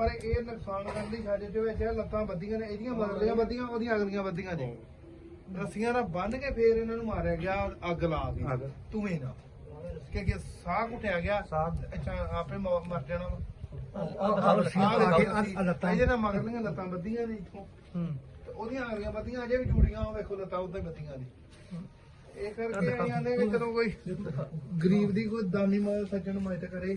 ਪਰ ਇਹ ਨੁਕਸਾਨ ਕਰਨ ਸਾਡੇ ਦੇ ਵਿੱਚ ਇਹ ਲੱਤਾਂ ਵੱਧੀਆਂ ਨੇ ਇਹਦੀਆਂ ਮਗਰਲੀਆਂ ਵੱਧੀਆਂ ਉਹਦੀਆਂ ਅਗਲੀਆਂ ਵੱਧੀਆਂ ਨੇ। ਰੱਸੀਆਂ ਨਾਲ ਬੰਨ ਕੇ ਫੇਰ ਇਹਨਾਂ ਨੂੰ ਮਾਰਿਆ ਗਿਆ ਅੱਗ ਲਾ ਕੇ ਧੂਏ ਨਾਲ ਕਿ ਕਿ ਸਾਹ ਘੁੱਟਿਆ ਗਿਆ। ਅੱਛਾ ਆਪੇ ਮ- ਮਰ ਜਾਣਾ ਵਾ। ਸਾਹ ਲੱਤਾਂ ਇਹਦੇ ਨਾਲ ਮਗਰਲੀਆਂ ਲੱਤਾਂ ਵੱਧੀਆਂ ਨੇ ਇੱਥੋਂ। ਤੇ ਉਹਦੀਆਂ ਅਗਲੀਆਂ ਵੱਧੀਆਂ ਅਜੇ ਵੀ ਜੁੜੀਆਂ ਉਹ ਵੇਖੋ ਲੱਤਾਂ ਉਦਾਂ ਹੀ ਵੱਧੀਆਂ ਨੇ। ਇਹ ਕਰਕੇ ਅਸੀਂ ਆਂਦੇ ਵੀ ਚਲੋ ਕੋਈ ਗਰੀਬ ਦੀ ਕੋਈ ਦਾਨੀ ਮਾਲ ਸੱਜਣ ਮਦਦ ਕਰੇ।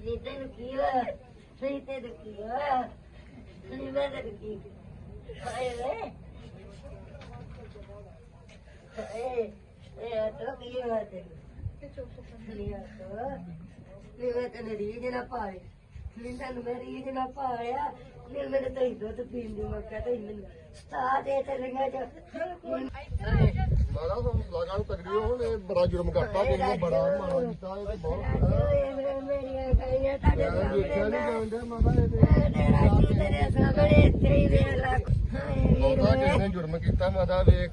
ਨੀ ਆਤੋ ਨੀ ਕੀ ਹੋਇਆ ਨਹੀਂ ਤੈਨੂੰ ਕੀ ਹੋਇਆ ਨੀ ਮੈਂ ਤੈਨੂੰ ਕੀ ਹਾਏ ਵੇ। ਹਾਏ ਇਹ ਆਤੋ ਕੀ ਹੋਇਆ ਤੈਨੂੰ? ਨੀ ਆਤੋ ਨੀ ਮੈਂ ਤੈਨੂੰ ਰੀਝ ਨਾ ਪਾਏ। ਨੀ ਤੈਨੂੰ ਮੈਂ ਰੀਝ ਨਾ ਪਾਇਆ। ਨੀ ਮੇਰੇ ਤੋਂ ਹੀ ਦੁੱਧ ਪੀਣ ਦੀ ਮੌਕਾ ਤੇ ਮੈਨੂੰ ਸਤਾ ਦੇ ਤੇ ਲੰਗਾ ਜਾ ਲਾਗਾ ਲਾਗਾ ਨੂੰ ਤਗੜੀ ਹੋਣ ਇਹ ਬੜਾ ਜੁਰਮ ਕਰਤਾ ਕਿ ਇਹ ਬੜਾ ਮਾਰਾ ਕੀਤਾ ਇਹ ਤੇ ਬਹੁਤ ਤੁਹਾਡੇ ਸਾਹਮਣੇ ਇਹ ਤੇ ਤੇਰਾ ਜੀ ਤੇਰੇ ਸਾਹਮਣੇ ਇੱਥੇ ਹੀ ਵੇਖ ਲੈ। ਹਾਏ ਵੀਰ ਮਾਤਾ ਵੇ। ਕਿਸ ਨੇ ਜੁਰਮ ਕੀਤਾ ਮਾਤਾ ਵੇਖ।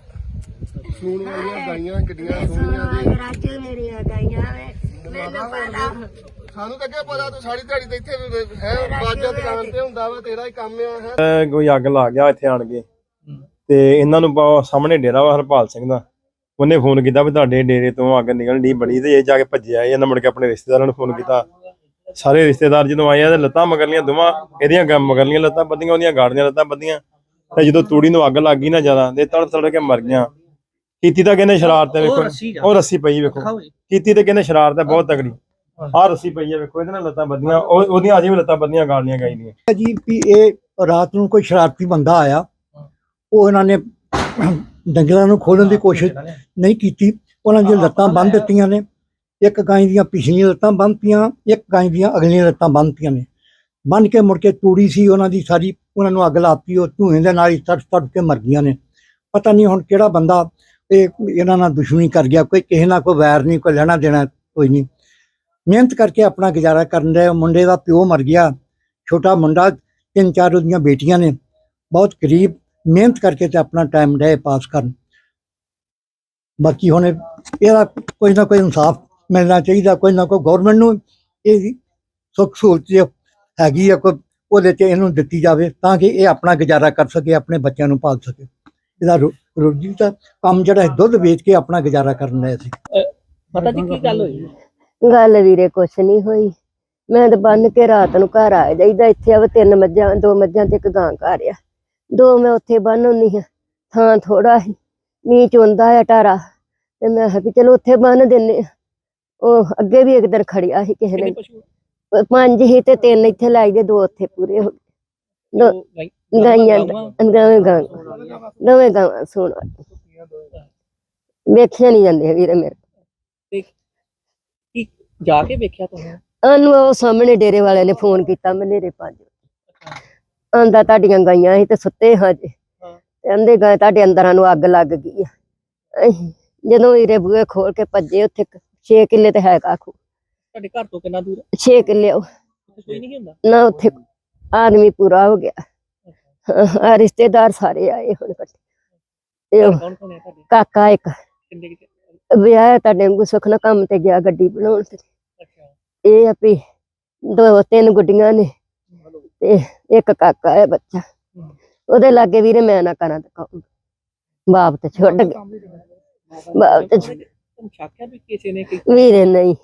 ਸੂਣ ਵਾਲੀਆਂ ਗਾਈਆਂ ਕਿੱਡੀਆਂ ਇਹ ਸੋਹਣੀਆਂ ਸੋਨਾ ਦੇ ਰਾਜੇ ਮੇਰੀਆਂ ਗਾਈਆਂ ਵੇ। ਮੈਨੂੰ ਪਤਾ। ਸਾਨੂੰ ਤਾਂ ਅੱਗੇ ਪਤਾ ਤੂੰ ਸਾਰੀ ਦਿਹਾੜੀ ਤੇ ਇੱਥੇ ਹੈ ਬਾਜਾ ਦੁਕਾਨ ਤੇ ਹੁੰਦਾ ਵਾ ਤੇਰਾ ਹੀ ਕੰਮ ਆ ਹੈ। ਅਹ ਕੋਈ ਅੱਗ ਲਾ ਗਿਆ ਇੱਥੇ ਆਣ ਕੇ। ਤੇ ਇਹਨਾਂ ਨੂੰ ਬ- ਸਾਹਮਣੇ ਡੇਰਾ ਵਾ ਹਰਪਾਲ ਸਿੰਘ ਦਾ। ਉਹਨੇ ਫੋਨ ਕੀਤਾ ਵੀ ਤੁਹਾਡੇ ਡੇਰੇ ਤੋਂ ਅੱਗ ਨਿਕਲਣ ਦੀ ਬੜੀ ਤੇ ਇਹ ਜਾ ਕੇ ਭੱਜਿਆ ਇਹ ਇਹਨਾਂ ਮੁੜ ਕੇ ਆਪਣੇ ਰਿਸ਼ਤੇਦਾਰਾਂ ਨੂੰ ਫੋਨ ਕੀਤਾ। ਸਾਰੇ ਰਿਸ਼ਤੇਦਾਰ ਜਦੋਂ ਆਏ ਆ ਤੇ ਲੱਤਾਂ ਮਗਰਲੀਆਂ ਦੋਵਾਂ ਇਹਦੀਆਂ ਗ- ਮਗਰਲੀਆਂ ਲੱਤਾਂ ਬੱਧੀਆਂ ਉਹਦੀਆਂ ਗਾੜੀਆਂ ਲੱਤਾਂ ਬੱਧੀਆਂ ਤੇ ਜਦੋਂ ਤੂੜੀ ਨੂੰ ਅੱਗ ਲੱਗ ਗਈ ਨਾ ਜ਼ਿਆਦਾ ਤੇ ਤੜ ਤੜ ਕੇ ਮਰ ਗਿਆ ਕੀਤੀ ਤਾਂ ਕਹਿੰਦੇ ਸ਼ਰਾਰਤ ਹੈ ਵੇਖੋ। ਉਹ ਰੱਸੀ ਪਈ ਵੇਖੋ। ਕੀਤੀ ਤੇ ਕਹਿੰਦੇ ਸ਼ਰਾਰਤ ਹੈ ਬਹੁਤ ਤਗੜੀ ਆਹ ਰੱਸੀ ਪਈ ਹੈ ਵੇਖੋ ਇਹਦੇ ਨਾਲ ਲੱਤਾਂ ਬੱਧੀਆਂ ਉਹ ਉਹਦੀਆਂ ਅਜੇ ਵੀ ਲੱਤਾਂ ਬੱਧੀਆਂ ਗਾਲੀਆਂ ਗਾਈ ਦੀਆਂ। ਜੀ ਵੀ ਇਹ ਰਾਤ ਨੂੰ ਕੋਈ ਸ਼ਰਾਰਤੀ ਬੰਦਾ ਆਇਆ ਉਹ ਇਹਨਾਂ ਨੇ ਡੰਗਰਾਂ ਨੂੰ ਖੋਲਣ ਦੀ ਕੋਸ਼ਿਸ਼ ਨਹੀਂ ਕੀਤੀ। ਉਹਨਾਂ ਦੀਆਂ ਲੱਤਾਂ ਬੰਨ੍ਹ ਦਿੱਤੀਆਂ ਨੇ। ਇੱਕ ਗਾਂ ਦੀਆਂ ਪਿਛਲੀਆਂ ਲੱਤਾਂ ਬੰਨ੍ਹਤੀਆਂ ਇੱਕ ਗਾਂ ਦੀਆਂ ਅਗਲੀਆਂ ਲੱਤਾਂ ਬੰਨ੍ਹਤੀਆਂ ਨੇ। ਬੰਨ ਕੇ ਮੁੜ ਕੇ ਤੂੜੀ ਸੀ, ਉਹਨਾਂ ਦੀ ਸਾਰੀ, ਉਹਨਾਂ ਨੂੰ ਅੱਗ ਲਾਤੀ, ਉਹ ਧੂਏ ਦੇ ਨਾਲ ਹੀ ਤੜ ਤੜ ਕੇ ਮਰ ਗਈਆਂ ਨੇ। ਪਤਾ ਨਹੀਂ ਹੁਣ ਕਿਹੜਾ ਬੰਦਾ ਇਹ ਇਹਨਾਂ ਨਾਲ ਦੁਸ਼ਮਣੀ ਕਰ ਗਿਆ, ਕੋਈ ਕਿਸੇ ਨਾਲ ਕੋਈ ਵੈਰ ਨਹੀਂ, ਕੋਈ ਲੈਣਾ ਦੇਣਾ, ਕੋਈ ਨਹੀਂ। ਮਿਹਨਤ ਕਰਕੇ ਆਪਣਾ ਗੁਜ਼ਾਰਾ ਕਰਨ ਦੇ ਮੁੰਡੇ ਦਾ ਪਿਓ ਮਰ ਗਿਆ, ਛੋਟਾ ਮੁੰਡਾ, ਤਿੰਨ ਚਾਰ ਉਹਦੀਆਂ ਬੇਟੀਆਂ ਨੇ। ਬਹੁਤ ਗਰੀਬ, ਮਿਹਨਤ ਕਰਕੇ ਤੇ ਆਪਣਾ ਟਾਈਮ ਡੇ ਪਾਸ ਕਰਨ। ਬਾਕੀ ਹੁਣ ਇਹਦਾ ਕੋਈ ਨਾ ਕੋਈ ਇਨਸਾਫ ਮਿਲਣਾ ਚਾਹੀਦਾ ਕੋਈ ਨਾ ਕੋਈ ਗਵਰਨਮੈਂਟ ਨੂੰ ਇਹ ਸੁੱਖ ਸਹੂਲਤ ਜੇ ਹੈਗੀ ਆ ਕੋਈ ਉਹਦੇ ਤੇ ਇਹਨੂੰ ਦਿੱਤੀ ਜਾਵੇ ਤਾਂ ਕਿ ਇਹ ਆਪਣਾ ਗੁਜ਼ਾਰਾ ਕਰ ਸਕੇ ਆਪਣੇ ਬੱਚਿਆਂ ਨੂੰ ਪਾਲ ਸਕੇ। ਇਹਦਾ ਰੋਜੀ ਦਾ ਕੰਮ ਜਿਹੜਾ ਹੈ ਦੁੱਧ ਵੇਚ ਕੇ ਆਪਣਾ ਗੁਜ਼ਾਰਾ ਕਰਨ ਦਾ ਸੀ। ਪਤਾ ਜੀ ਕੀ ਗੱਲ ਹੋਈ? ਗੱਲ ਵੀਰੇ ਕੁਛ ਨਹੀਂ ਹੋਈ। ਮੈਂ ਤਾਂ ਬੰਨ ਕੇ ਰਾਤ ਨੂੰ ਘਰ ਆ ਜਾਈਦਾ। ਇੱਥੇ ਆਵੇ ਤਿੰਨ ਮੱਝਾਂ ਦੋ ਮੱਝਾਂ ਤੇ ਇੱਕ ਗਾਂ ਘਰ ਆ। ਦੋ ਮੈਂ ਉੱਥੇ ਬੰਨ ਹੁੰਨੀ ਆ ਥਾਂ ਥੋੜਾ ਸੀ ਮੀਂਹ ਚੁੰਦਾ ਆ ਟਾਰਾ ਤੇ ਮੈਂ ਕਿਹਾ ਵੀ ਚਲੋ ਉੱਥੇ ਬੰਨ ਦਿੰਨੇ ਆ। ਉਹ ਅੱਗੇ ਵੀ ਇੱਕ ਦਿਨ ਖੜਿਆ ਸੀ ਕਿਸੇ ਨੇ ਪੰਜ ਹੀ ਤੇ ਤਿੰਨ ਇੱਥੇ ਲਾਈ ਦੇ ਦੋ ਉੱਥੇ ਪੂਰੇ ਹੋ ਗਏ। ਗਾਈਆਂ? ਦੋਵੇਂ ਗਾਂ ਦੋਵੇਂ ਗਾਂ ਸੁਣ ਵੇਖਿਆ ਨਹੀਂ ਜਾਂਦੇ ਵੀਰੇ ਮੇਰੇ। ਕੀ ਜਾ ਕੇ ਵੇਖਿਆ ਤੁਸੀਂ ਉਹਨੂੰ ਉਹ ਸਾਹਮਣੇ ਡੇਰੇ ਵਾਲਿਆਂ ਨੇ ਫੋਨ ਕੀਤਾ ਮਨੇਰੇ ਪੰਜ ਆਂਦਾ ਤੁਹਾਡੀਆਂ ਗਾਈਆਂ ਸੀ ਤੇ ਸੁੱਤੇ ਹਾਂ ਜੇ। ਆਂਦੇ ਗਏ ਤੁਹਾਡੇ ਅੰਦਰਾਂ ਨੂੰ ਅੱਗ ਲੱਗ ਗਈ ਆ। ਜਦੋਂ ਵੀਰੇ ਬੂਹੇ ਖੋਲ ਕੇ ਭੱਜੇ ਉੱਥੇ 6 ਕਿੱਲੇ ਤੇ ਹੈਗਾ ਖੂ ਤੁਹਾਡੇ ਘਰ ਤੋਂ ਕਿੰਨਾ ਦੂਰ 6 ਕਿੱਲੇ ਉਹ। ਉੱਥੇ ਕੋਈ ਨਹੀਂ ਹੁੰਦਾ? ਨਾ ਉੱਥੇ ਆਦਮੀ ਪੂਰਾ ਹੋ ਗਿਆ। ਆ ਰਿਸ਼ਤੇਦਾਰ ਸਾਰੇ ਆਏ ਹੁਣ ਇਕੱਠੇ। ਤੇ ਹੈ ਤੁਹਾਡੇ? ਕਾਕਾ ਇੱਕ। ਵਿਆਹ ਤੁਹਾਡੇ ਵਾਂਗੂ ਸੁੱਖ ਨਾਲ ਕੰਮ ਤੇ ਗਿਆ ਗੱਡੀ ਬਣਾਉਣ ਤੇ। ਇਹ ਆ ਵੀ ਦੋ ਤਿੰਨ ਗੁੱਡੀਆਂ ਨੇ। ਤੇ ਇੱਕ ਕਾਕਾ ਹੈ ਬੱਚਾ। ਉਹਦੇ ਲਾਗੇ ਵੀਰੇ ਮੈਂ ਨਾ ਕਰਾਂ ਤਾਂ ਬਾਪ ਤੇ ਛੁੱਟ ਗਿਆ। ਬਾਪ ਤੇ ਤੁਹਾਨੂੰ ਸ਼ੱਕ ਹੈ ਵੀ ਕਿਸੇ ਨੇ ਕੀ ਵੀਰੇ ਨਹੀਂ।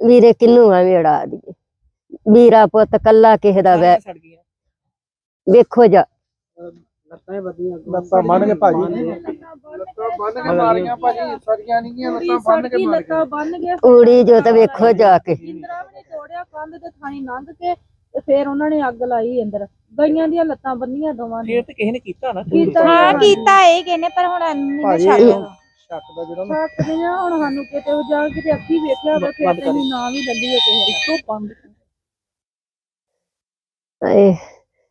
ਵੀਰੇ ਕਿੰਨੂੰ ਐਵੇਂ ਉਡਾ ਦੀ? ਵੀਰਾ ਪੁੱਤ ਕੱਲਾ ਕਿਸੇ ਦਾ ਵੈ ਸੜ ਗਈਆਂ। ਵੇਖੋ ਜਾ। ਲੱਤਾਂ ਬੰਨ ਕੇ ਭਾਜੀ। ਲੱਤਾਂ ਬੰਨ ਕੇ ਮਾਰੀਆਂ ਭਾਜੀ ਸੜੀਆਂ ਨਹੀਂ ਗੀਆਂ ਲੱਤਾਂ ਬੰਨ ਕੇ ਮਾਰੀਆਂ। ਲੱਤਾਂ ਬੰਨ ਕੇ ਊੜੀ ਜੋ ਤੇ ਵੇਖੋ ਜਾ ਕੇ। ਇੰਦਰਾ ਵੀ ਨੇ ਤੋੜਿਆ ਕੰਧ ਤੇ ਥਾਣੀ ਲੰਘ ਕੇ ਤੇ ਫਿਰ ਉਹਨਾਂ ਨੇ ਅੱਗ ਲਾਈ ਅੰਦਰ। ਗਈਆਂ ਦੀਆਂ ਲੱਤਾਂ ਬੰਨੀਆਂ ਦੋਵਾਂ ਨੇ। ਫੇਰ ਤੇ ਕਿਸੇ ਨੇ ਕੀਤਾ ਨਾ ਕੀਤਾ ਹਾਂ ਕੀਤਾ ਇਹ ਕਿਨੇ ਪਰ ਹੁਣ ਨਹੀਂ ਭਾਜੀ ਛੱਡ ਸ਼ੱਕ ਦਾ ਜਿਹੜਾ ਨਾ ਸਕਦੇ ਆ ਹੁਣ ਸਾਨੂੰ ਕਿਤੇ ਉਹ ਜਾ ਕਿਤੇ ਅੱਖੀ ਵੇਖਿਆ ਹੋਵੇ ਫਿਰ ਤੇ ਅਸੀਂ ਨਾ ਵੀ ਲੱਲੀਏ ਕਿਸੇ ਦਾ। ਇੱਕੋ ਬੰਦ ਹਾਏ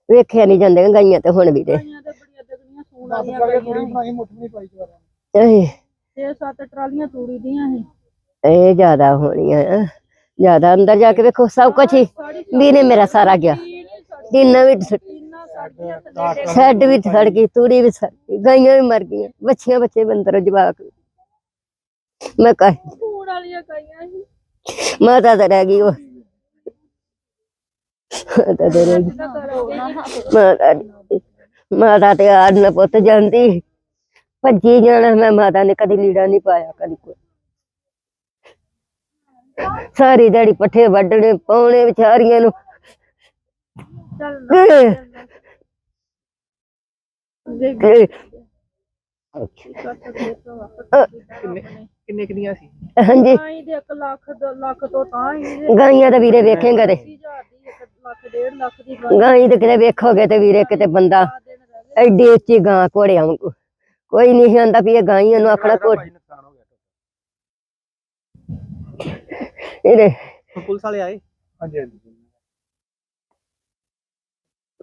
ਵੇਖਿਆ ਨਹੀਂ ਜਾਂਦੇ ਗਾਈਆਂ ਤੇ ਹੁਣ ਵੀ ਤੇ। ਗਾਈਆਂ ਤੇ ਬੜੀਆਂ ਦਗਨੀਆਂ ਸੂਣ ਵਾਲੀਆਂ ਗਾਈਆਂ ਬਣਾਈ ਮੁੱਠ ਨਹੀਂ ਪਾਈ ਜਵਾਰਾਂ ਹਾਏ ਛੇ ਸੱਤ ਟਰਾਲੀਆਂ ਤੂੜੀ ਦੀਆਂ ਸੀ। ਇਹ ਜ਼ਿਆਦਾ ਹੋਣੀਆਂ ਆ। ਜ਼ਿਆਦਾ ਅੰਦਰ ਜਾ ਕੇ ਵੇਖੋ ਸਭ ਕੁਝ ਹੀ। ਵੀਰੇ ਮੇਰਾ ਸਾਰਾ ਗਿਆ। ਵੀ ਸੜ- ਸੜਦੀਆਂ ਥੱਲੇ ਸ਼ੈੱਡ ਵੀ ਸੜ ਗਈ ਤੂੜੀ ਵੀ ਸੜ ਗਈ ਗਾਈਆਂ ਵੀ ਮਰ ਗਈਆਂ ਬੱਚੀਆਂ ਬੱਚੇ ਵੀ ਅੰਦਰ ਜਵਾਕ। ਮੈਂ ਕਹ ਸੂਣ ਵਾਲੀਆਂ ਗਾਈਆਂ ਸੀ। ਮਾਤਾ ਤਾਂ ਰਹਿ ਗਈ ਉਹ। ਮਾਤਾ ਤਾਂ ਰਹਿ ਗਈ। ਨਾ ਕਰੋ ਨਾ ਮਾਤਾ ਦੀ- ਮਾਤਾ ਤੇ ਆੜ ਨਾ ਪੁੱਤ ਜਾਂਦੀ। ਭੱਜੀ ਜਾਣਾ ਮੈਂ ਮਾਤਾ ਨੇ ਕਦੀ ਲੀੜਾ ਨਹੀਂ ਪਾਇਆ ਕਦੀ ਕੋਈ। ਸਾਰੀ ਦਿਹਾੜੀ ਪੱਠੇ ਵੱਢਣੇ ਪਾਉਣੇ ਵਿਚਾਰੀਆਂ ਨੂੰ। ਚੱਲ ਕਿ- ਕਿੰਨੇ ਕਿੰਨੀਆਂ ਸੀ? ਹਾਂਜੀ। ਆਈ ਦੇ 1 ਲੱਖ ਦੋ ਲੱਖ ਤੋਂ ਤਾਂ ਹੀ ਗਾਈਆਂ ਤਾਂ ਵੀਰੇ ਵੇਖੇਂਗਾ ਤੇ। 20000 ਦੀ 1 ਲੱਖ ਡੇਢ ਲੱਖ ਦੀ ਗਾਂ ਗਾਈ ਤੇ ਕਿਤੇ ਵੇਖੋਗੇ ਤੇ ਵੀਰੇ ਕਿਤੇ ਬੰਦਾ ਐਡੀ ਉੱਚੀ ਗਾਂ ਘੋੜਿਆਂ ਵਾਂਗੂ। ਕੋਈ ਨਹੀਂ ਆਂਦਾ ਵੀ ਇਹ ਗਾਈਆਂ ਨੂੰ ਆਖਣਾ ਘੋੜ ਇਹਦੇ ਹੁਣ ਪੁਲਿਸ ਵਾਲੇ ਆਏ? ਹਾਂਜੀ ਹਾਂਜੀ।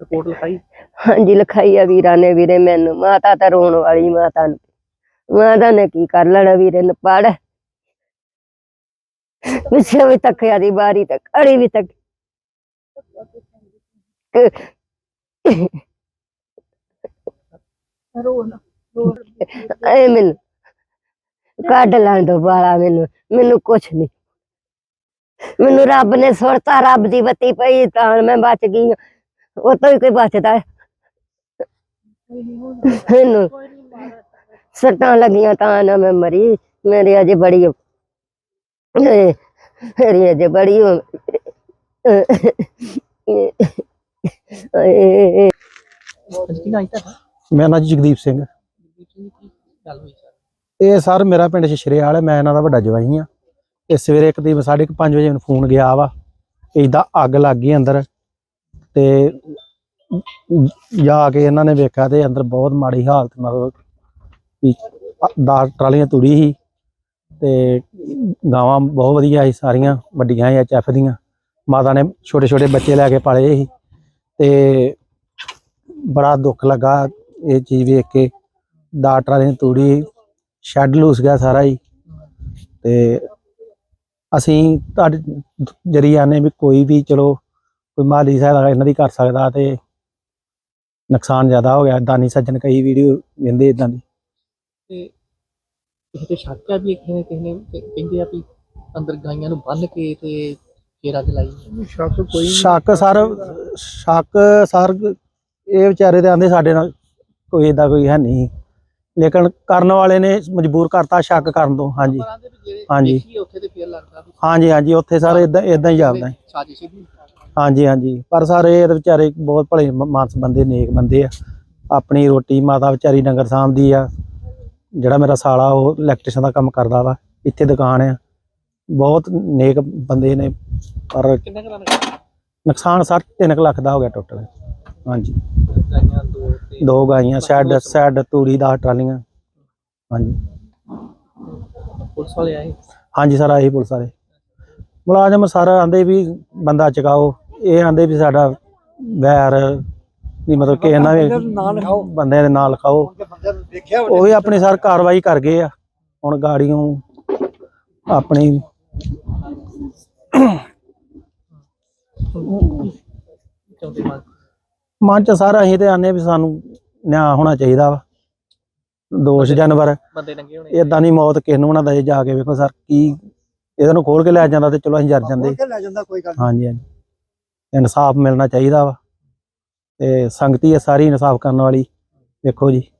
ਰਿਪੋਰਟ ਲਿਖਾਈ? ਹਾਂਜੀ ਲਿਖਾਈ ਆ ਵੀਰਾਂ ਨੇ ਵੀਰੇ ਮੈਨੂੰ। ਮਾਤਾ ਤਾਂ ਰੋਣ ਵਾਲੀ ਮਾਤਾ ਨੂੰ। ਮਾਤਾ ਨੇ ਕੀ ਕਰ ਲੈਣਾ ਵੀਰੇ ਨੇ ਪੜ ਪਿੱਛੇ ਵੀ ਤੱਕਿਆ ਦੀ ਬਾਰੀ ਤੱਕ ਅੜੀ ਵੀ ਤੱਕ। ਰੋਣ ਐ ਮੈਨੂੰ ਕੱਢ ਲੈਣ ਦੋ ਬਾਲਾ ਮੈਨੂੰ ਮੈਨੂੰ ਕੁਛ ਨਹੀਂ। ਮੈਨੂੰ ਰੱਬ ਨੇ ਸੁਰਤਾ ਰੱਬ ਦੀ ਬੱਤੀ ਪਈ ਤਾਂ ਮੈਂ ਬਚ ਗਈ ਹਾਂ। ਉਹ ਤੋਂ ਹੀ ਕੋਈ ਬਚਦਾ ਹੈ। ਸੱਟਾਂ ਲੱਗੀਆਂ ਤਾਂ ਨਾ ਮੈਂ ਮਰੀ। ਮੇਰੀ ਅਜੇ ਬੜੀ ਓ- ਮੇਰੀ ਅਜੇ ਬੜੀ ਓ- ਏ, ਜਗਦੀਪ ਸਿੰਘ। ਇਹ ਸਰ ਮੇਰਾ ਪਿੰਡ ਸ਼ਸ਼ਰੇਵਾਲ ਹੈ ਮੈਂ ਇਹਨਾਂ ਦਾ ਵੱਡਾ ਜਵਾਈ ਆ ਇਹ ਸਵੇਰੇ ਇੱਕ ਦੀ ਸਾਢੇ ਕੁ ਪੰਜ ਵਜੇ ਮੈਨੂੰ ਫੋਨ ਗਿਆ ਵਾ। ਇਦਾਂ ਅੱਗ ਲੱਗ ਗਈ ਅੰਦਰ। ਤੇ ਜਾ ਕੇ ਇਹਨਾਂ ਨੇ ਵੇਖਿਆ ਤੇ ਅੰਦਰ ਬਹੁਤ ਮਾੜੀ ਹਾਲਤ, ਮਤਲਬ ਵੀ 10 ਟਰਾਲੀਆਂ ਤੁੜੀ ਸੀ ਤੇ ਗਾਵਾਂ ਬਹੁਤ ਵਧੀਆ ਸੀ ਸਾਰੀਆਂ, ਵੱਡੀਆਂ ਸੀ ਐਚਐਫ ਦੀਆਂ। ਮਾਤਾ ਨੇ ਛੋਟੇ ਛੋਟੇ ਬੱਚੇ ਲੈ ਕੇ ਪਾਲੇ ਸੀ ਤੇ ਬੜਾ ਦੁੱਖ ਲੱਗਾ ਇਹ ਚੀਜ਼ ਵੇਖ ਕੇ। ਡਾਕਟਰਾਂ ਨੇ ਤੂੜੀ ਸ਼ੈੱਡ ਲੂਸ ਗਿਆ ਸਾਰਾ ਹੀ। ਤੇ ਅਸੀਂ ਤੁਹਾਡੇ ਜ਼ਰੀਆ ਨੇ ਵੀ ਕੋਈ ਵੀ ਚਲੋ ਕੋਈ ਮਾਲੀ ਸਹਾਇਤਾ ਇਹਨਾਂ ਦੀ ਕਰ ਸਕਦਾ ਤੇ ਨੁਕਸਾਨ ਜ਼ਿਆਦਾ ਹੋ ਗਿਆ। ਦਾਨੀ ਸੱਜਣ ਕਈ ਵੀਡੀਓ ਵੇਂਦੇ ਇਦਾਂ ਦੀ। ਤੇ ਕਿਸੇ ਤੇ ਸ਼ੱਕ ਵੀ ਕਿਸੇ ਨੇ ਕਿਸੇ ਨੇ ਤੇ ਕਹਿੰਦੇ ਆ ਵੀ ਅੰਦਰ ਗਾਈਆਂ ਨੂੰ ਬੰਨ ਕੇ ਤੇ ਫੇਰ ਅੱਗ ਲਾਈ। ਸ਼ੱਕ ਕੋਈ ਨਹੀਂ। ਸ਼ੱਕ ਸਰ ਸ਼ੱਕ ਸਰ ਇਹ ਵਿਚਾਰੇ ਤੇ ਆਂਦੇ ਸਾਡੇ ਨਾਲ ਕੋਈ ਏਦਾਂ ਕੋਈ ਹੈ ਨਹੀਂ। ਲੇਕਿਨ ਕਰਨ ਵਾਲੇ ਨੇ ਮਜਬੂਰ ਕਰਤਾ ਸ਼ੱਕ ਕਰਨ ਤੋਂ ਹਾਂਜੀ। ਹਾਂਜੀ। ਦੇਖੀਏ ਉੱਥੇ ਤੇ ਫੇਰ ਲੱਗਦਾ ਹਾਂਜੀ ਹਾਂਜੀ ਉੱਥੇ ਸਰ ਇਦਾਂ ਇਦਾਂ ਹੀ ਜਾਪਦਾ ਹੈ। ਸਾਜ਼ਿਸ਼ ਹਾਂਜੀ ਹਾਂਜੀ। ਪਰ ਸਰ ਇਹ ਤਾਂ ਵਿਚਾਰੇ ਬਹੁਤ ਭਲੇ ਮ- ਮਾਨਸ ਬੰਦੇ ਨੇਕ ਬੰਦੇ ਆ। ਆਪਣੀ ਰੋਟੀ ਮਾਤਾ ਵਿਚਾਰੀ ਡੰਗਰ ਸਾਂਭਦੀ ਆ। ਜਿਹੜਾ ਮੇਰਾ ਸਾਲਾ ਉਹ ਇਲੈਕਟ੍ਰੀਸ਼ਨ ਦਾ ਕੰਮ ਕਰਦਾ ਵਾ। ਇੱਥੇ ਦੁਕਾਨ ਆ। ਬਹੁਤ ਨੇਕ ਬੰਦੇ ਨੇ। ਪਰ ਕਿੰਨਾ ਕੁ ਲੱਗਾ ਨੁਕਸਾਨ ਸਰ 3 ਲੱਖ ਦਾ ਹੋ ਗਿਆ ਟੋਟਲ ਹਾਂਜੀ। ਗਾਈਆਂ ਦੋ ਤੇ ਦੋ ਗਾਈਆਂ ਸ਼ੈੱਡ ਸ਼ੈੱਡ ਤੂੜੀ ਦਾ ਟਰਾਲੀਆਂ। ਹਾਂਜੀ। ਪੁਲਿਸ ਵਾਲੇ ਆਏ? ਹਾਂਜੀ ਸਰ ਆਹੀ ਪੁਲਿਸ ਵਾਲੇ। ਮੁਲਾਜ਼ਮ ਸਰ ਆਂਦੇ ਵੀ ਬੰਦਾ ਚਕਾਓ। ਇਹ ਆਂਦੇ ਵੀ ਸਾਡਾ ਵੈਰ ਵੀ ਮਤਲਬ ਕਿ ਇਹਨਾਂ ਵੀ ਬੰਦਿਆਂ ਦੇ ਨਾਲ ਲਿਖਾਓ ਉਹ ਵੀ ਆਪਣੀ ਸਰ ਕਾਰਵਾਈ ਕਰ ਗਏ ਆ। ਹੁਣ ਗਾੜੀਆਂ ਆਪਣੀ ਮਨ ਚ ਸਾਰਾ ਅਸੀਂ ਤੇ ਆਨੇ ਵੀ ਸਾਨੂੰ ਨਿਆਂ ਹੋਣਾ ਚਾਹੀਦਾ ਵਾ। ਦੋਸ਼ ਜਾਨਵਰ। ਬੰਦੇ ਨੰਗੇ ਹੋਣੇ ਇਦਾਂ ਦੀ ਮੌਤ ਕਿਸ ਨੂੰ ਨਾ ਦਏ ਜਾ ਕੇ ਵੇਖੋ ਸਰ ਕੀ ਇਹਦੇ ਨੂੰ ਖੋਲ ਕੇ ਲੈ ਜਾਂਦਾ ਤੇ ਚਲੋ ਅਸੀਂ ਜਰ ਜਾਂਦੇ। ਲੈ ਜਾਂਦਾ ਕੋਈ ਗੱਲ ਹਾਂਜੀ ਹਾਂਜੀ। ਇਨਸਾਫ ਮਿਲਣਾ ਚਾਹੀਦਾ ਵਾ। ਤੇ ਸੰਗਤੀ ਹੈ ਸਾਰੀ ਇਨਸਾਫ ਕਰਨ ਵਾਲੀ। ਦੇਖੋ ਜੀ।